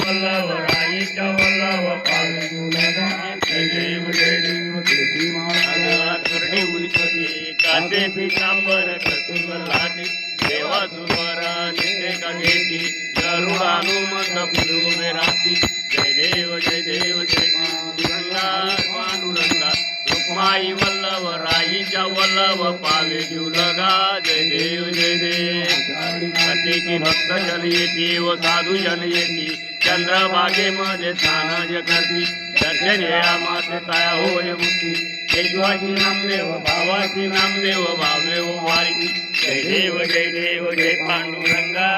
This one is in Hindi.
वल्लभ राईच्या वल्लभ जय देव उलटते पितांबर कसूर देवा सुंदर नित्य कगेती गरुड हनुमंत जय देव जय देव, जय पांडुरंगा पांडुरंगा रुक्माई वल्लभ, राईच्या वल्लभ पावे लगा जय देव जय देव। सिंहस्थ जन येती व साधू जन येती स्नानमध्ये स्थान जगती. तया होय मुक्ती देवाची भावाची नामदेव भावदेव वारी जय देव जय देव जय पांडुरंगा.